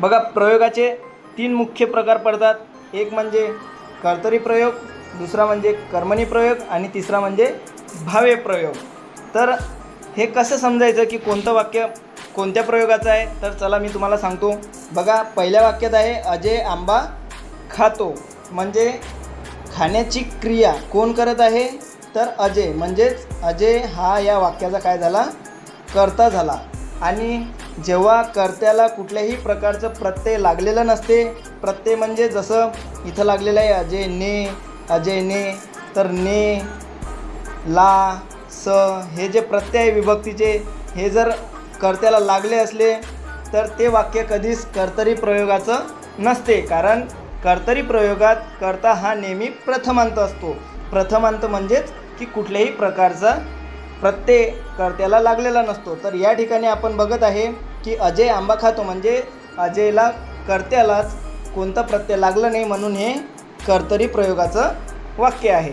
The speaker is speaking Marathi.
बघा प्रयोगाचे तीन मुख्य प्रकार पडतात. एक म्हणजे कर्तरी प्रयोग दुसरा म्हणजे कर्मणी प्रयोग आणि तिसरा म्हणजे भावे प्रयोग. तर हे कसं समजायचं की कोणतं वाक्य कोणत्या प्रयोगाचं आहे? तर चला मी तुम्हाला सांगतो. बघा पहिल्या वाक्यात आहे अजय आंबा खातो. म्हणजे खाण्याची क्रिया कोण करत आहे? तर अजय. म्हणजेच अजय हा या वाक्याचा काय झाला? कर्ता झाला. आणि जेव्हा कर्त्याला कुठल्याही प्रकारचं प्रत्यय लागलेलं नसते प्रत्यय म्हणजे जसं इथं लागलेलं आहे अजय ने अजय ने तर ने ला स हे जे प्रत्यय आहे विभक्तीचे हे जर कर्त्याला लागले असले तर ते वाक्य कधीच कर्तरी प्रयोगाचं नसते. कारण कर्तरी प्रयोगात कर्ता हा नेहमी प्रथमांत असतो. प्रथमांत म्हणजेच की कुठल्याही प्रकारचा प्रत्यय कर्त्याला लागलेला नसतो. तर या ठिकाणी आपण बघत आहे की अजय आंबा खातो म्हणजे अजयला कर्त्याला कोणता प्रत्यय लागला नाही म्हणून हे कर्तरी प्रयोगाचं वाक्य आहे.